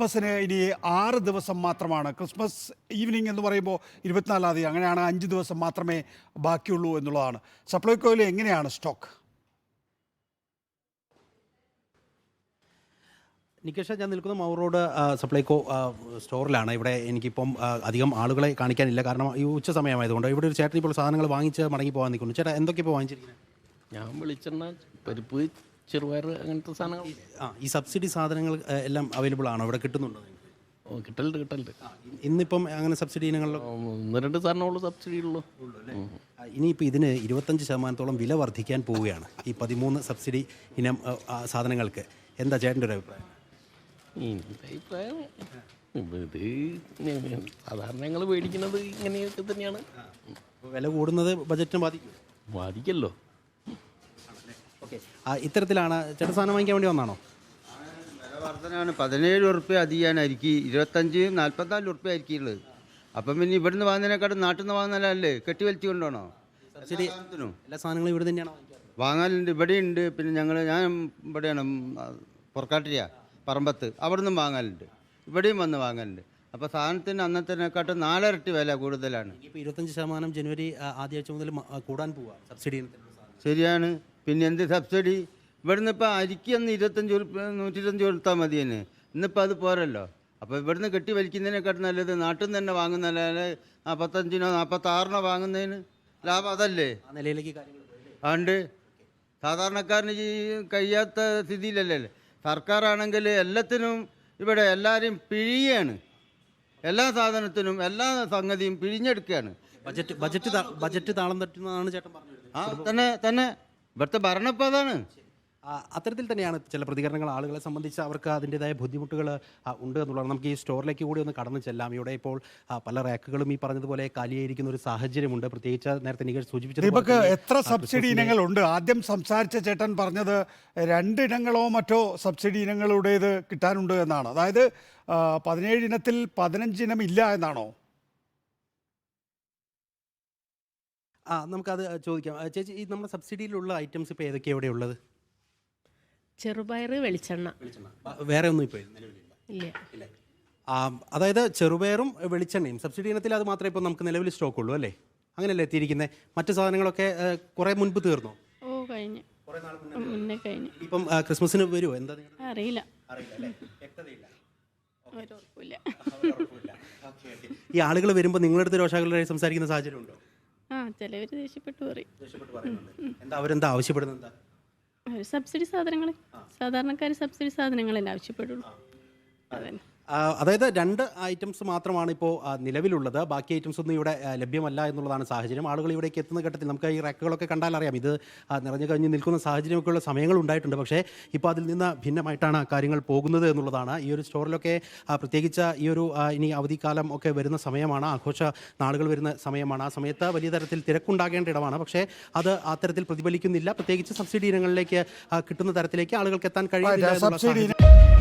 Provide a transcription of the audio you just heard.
ക്രിസ്മസിന് ഇനി ആറ് ദിവസം മാത്രമാണ്. ക്രിസ്മസ് ഈവനിങ് എന്ന് പറയുമ്പോൾ ഇരുപത്തിനാലാം തീയതി. അങ്ങനെയാണ് അഞ്ച് ദിവസം മാത്രമേ ബാക്കിയുള്ളൂ എന്നുള്ളതാണ്. സപ്ലൈകോയിൽ എങ്ങനെയാണ് സ്റ്റോക്ക്? നികേഷ ഞാൻ നിൽക്കുന്ന മൗർ റോഡ് സപ്ലൈകോ സ്റ്റോറിലാണ്. ഇവിടെ എനിക്കിപ്പം അധികം ആളുകളെ കാണിക്കാനില്ല. കാരണം ഈ ഉച്ച സമയമായതുകൊണ്ട് ഇവിടെ ഒരു ചേട്ടൻ ഇപ്പോൾ സാധനങ്ങൾ വാങ്ങിച്ച് മടങ്ങി പോകാൻ നിൽക്കുന്നു. ചേട്ടാ എന്തൊക്കെ ഇപ്പോൾ വാങ്ങിച്ചിരിക്കുന്നത്? ഞാൻ വിളിച്ചെണ്ണ പരിപ്പ് ചെറുപയർ അങ്ങനത്തെ സാധനങ്ങൾ ആ ഈ സബ്സിഡി സാധനങ്ങൾ എല്ലാം അവൈലബിൾ ആണോ? അവിടെ കിട്ടുന്നുണ്ടോ? ഓ, കിട്ടലുണ്ട് കിട്ടലുണ്ട്. ഇന്നിപ്പം അങ്ങനെ സബ്സിഡി ഇനങ്ങളിലോ ഒന്ന് രണ്ട് സാധനമുള്ളൂ സബ്സിഡി ഉള്ളൂ. ഇനിയിപ്പോൾ ഇതിന് ഇരുപത്തഞ്ച് ശതമാനത്തോളം വില വർദ്ധിക്കാൻ പോവുകയാണ് ഈ പതിമൂന്ന് സബ്സിഡി ഇനം സാധനങ്ങൾക്ക്. എന്താ ചേട്ടന്റെ ഒരു അഭിപ്രായം? എന്റെ അഭിപ്രായം ഇത് സാധാരണ ഞങ്ങൾ മേടിക്കുന്നത് ഇങ്ങനെയൊക്കെ തന്നെയാണ്. വില കൂടുന്നത് ബജറ്റിനെ ബാധിക്കും ബാധിക്കല്ലോ. ഓക്കെ. ഇത്തരത്തിലാണ് ചേട്ടൻ സാധനം വാങ്ങിക്കാൻ വേണ്ടി വന്നാണോ വർധനമാണ് പതിനേഴ് ഉറുപ്പ്യ അധികാനായിരിക്കും ഇരുപത്തഞ്ച് നാൽപ്പത്തിനാല് ഉറുപ്പ്യ അരിക്കുള്ളത് അപ്പം പിന്നെ ഇവിടുന്ന് വാങ്ങുന്നതിനെക്കാട്ടും നാട്ടിൽ നിന്ന് വാങ്ങുന്നതല്ലേ കെട്ടി വലിച്ചു കൊണ്ടുപോകണോ? ശരി. എല്ലാ സാധനങ്ങളും ഇവിടെ തന്നെയാണോ വാങ്ങാനുണ്ട്. ഇവിടെ ഉണ്ട് പിന്നെ ഞങ്ങൾ ഞാൻ ഇവിടെയാണ് പുറക്കാട്ടിയ പറമ്പത്ത്. അവിടെ നിന്നും വാങ്ങാനുണ്ട്. ഇവിടെയും വന്ന് വാങ്ങാനുണ്ട്. അപ്പോൾ സാധനത്തിന് അന്നത്തിനെക്കാട്ടും നാലരട്ടി വില കൂടുതലാണ്. ഇപ്പോൾ ഇരുപത്തഞ്ച് ശതമാനം ജനുവരി ആദ്യ ആഴ്ച മുതൽ കൂടാൻ പോവുക സബ്സിഡി. ശരിയാണ്. പിന്നെ എന്ത് സബ്സിഡി? ഇവിടുന്ന് ഇപ്പോൾ അരിക്ക് അന്ന് ഇരുപത്തഞ്ച് നൂറ്റിരുപത്തഞ്ച് കൊടുത്താൽ മതി തന്നെ ഇന്നിപ്പോൾ അത് പോരല്ലോ. അപ്പോൾ ഇവിടുന്ന് കെട്ടി വലിക്കുന്നതിനെക്കാട്ടും നല്ലത് നാട്ടിൽ നിന്ന് തന്നെ വാങ്ങുന്നതല്ലേ? നാൽപ്പത്തഞ്ചിനോ നാൽപ്പത്താറിനോ വാങ്ങുന്നതിന് ലാഭം അതല്ലേ? നിലയിലേക്ക്. ആണ്ട് സാധാരണക്കാരന് ഈ കഴിയാത്ത സ്ഥിതിയിലല്ലേ? സർക്കാരാണെങ്കിൽ എല്ലാത്തിനും ഇവിടെ എല്ലാവരും പിഴിയാണ്. എല്ലാ സാധനത്തിനും എല്ലാ സംഗതിയും പിഴിഞ്ഞെടുക്കുകയാണ്. ബജറ്റ് ബജറ്റ് താ- ബജറ്റ് താളം തട്ടുന്നതാണ് ചേട്ടൻ പറഞ്ഞത്. ആ തന്നെ തന്നെ. ഇവിടുത്തെ ഭരണപ്പം അതാണ്. ആ, അത്തരത്തിൽ തന്നെയാണ് ചില പ്രതികരണങ്ങൾ ആളുകളെ സംബന്ധിച്ച് അവർക്ക് അതിന്റെതായ ബുദ്ധിമുട്ടുകൾ ഉണ്ട് എന്നുള്ളതാണ്. നമുക്ക് ഈ സ്റ്റോറിലേക്ക് കൂടി ഒന്ന് കടന്നു ചെല്ലാം. ഇവിടെ ഇപ്പോൾ ആ, പല റാക്കുകളും ഈ പറഞ്ഞതുപോലെ കാലിയായിരിക്കുന്ന ഒരു സാഹചര്യമുണ്ട്. പ്രത്യേകിച്ച് നേരത്തെ നിങ്ങൾ സൂചിപ്പിച്ചത് ദീപക് എത്ര സബ്സിഡി ഇനങ്ങളുണ്ട്? ആദ്യം സംസാരിച്ച ചേട്ടൻ പറഞ്ഞത് രണ്ടിനങ്ങളോ മറ്റോ സബ്സിഡി ഇനങ്ങളുടേത് കിട്ടാനുണ്ട് എന്നാണ്. അതായത് ആ, പതിനേഴ് ഇനത്തിൽ പതിനഞ്ച് ഇനം ഇല്ല എന്നാണോ? ആ നമുക്കത് ചോദിക്കാം. ചേച്ചി ഈ നമ്മുടെ സബ്സിഡിയിലുള്ള ഐറ്റംസ് ഇപ്പോൾ ഏതൊക്കെയാണ് ഇവിടെ ഉള്ളത്? ചെറുപയർ വെളിച്ചെണ്ണ. വേറെ ഒന്നും ഇപ്പോൾ നിലവിലില്ല. ഇല്ല. ഇല്ലേ. ആ, അതായത് ചെറുപയറും വെളിച്ചെണ്ണയും. സബ്സിഡി ഇനത്തിൽ അത് മാത്രമേ ഇപ്പോൾ നമുക്ക് നിലവിൽ സ്റ്റോക്ക് ഉള്ളൂ അല്ലേ? അങ്ങനെയല്ലേ എത്തിയിരിക്കുന്നത് മറ്റു സാധനങ്ങളൊക്കെ കുറേ മുൻപ് തീർന്നോ? ഓ കഴിഞ്ഞു. മുന്നേ കഴിഞ്ഞു. ഇപ്പം ആ, ക്രിസ്മസിന് വരുമോ എന്താ നിങ്ങളുടെ അറിയില്ല. അറിയില്ല അല്ലേ? വ്യക്തതയില്ല. ഒരു ഉറപ്പില്ല ഈ ആളുകൾ വരുമ്പോൾ നിങ്ങളുടെ അടുത്ത് രോഷാക്കളുടെ സംസാരിക്കുന്ന സാഹചര്യം ഉണ്ടോ? ചിലവർ ദേഷ്യപ്പെട്ട് പറയും. ദേഷ്യപ്പെട്ട് പറയുന്നുണ്ട്. എന്താ അവരെന്താ ആവശ്യപ്പെടുന്നത് എന്താ? സബ്സിഡി സാധനങ്ങൾ സാധാരണക്കാർ സബ്സിഡി സാധനങ്ങളല്ലേ ആവശ്യപ്പെടുള്ളൂ. അതന്നെ. അതായത് രണ്ട് ഐറ്റംസ് മാത്രമാണ് ഇപ്പോൾ നിലവിലുള്ളത്. ബാക്കി ഐറ്റംസ് ഒന്നും ഇവിടെ ലഭ്യമല്ല എന്നുള്ളതാണ് സാഹചര്യം. ആളുകൾ ഇവിടേക്ക് എത്തുന്ന ഘട്ടത്തിൽ നമുക്ക് ഈ റാക്കുകളൊക്കെ കണ്ടാൽ അറിയാം. ഇത് നിറഞ്ഞു കഴിഞ്ഞ് നിൽക്കുന്ന സാഹചര്യമൊക്കെയുള്ള സമയങ്ങൾ ഉണ്ടായിട്ടുണ്ട്. പക്ഷേ ഇപ്പോൾ അതിൽ നിന്ന് ഭിന്നമായിട്ടാണ് കാര്യങ്ങൾ പോകുന്നത് എന്നുള്ളതാണ്. ഈ ഒരു സ്റ്റോറിലൊക്കെ പ്രത്യേകിച്ച് ഈ ഒരു ഇനി അവധിക്കാലം ഒക്കെ വരുന്ന സമയമാണ്. ആഘോഷ നാളുകൾ വരുന്ന സമയമാണ്. ആ സമയത്ത് വലിയ തരത്തിൽ തിരക്കുണ്ടാകേണ്ട ഇടമാണ്. പക്ഷേ അത് ആ തരത്തിൽ പ്രതിഫലിക്കുന്നില്ല. പ്രത്യേകിച്ച് സബ്സിഡി ഇനങ്ങളിലേക്ക് കിട്ടുന്ന തരത്തിലേക്ക് ആളുകൾക്ക് എത്താൻ സാഹചര്യം-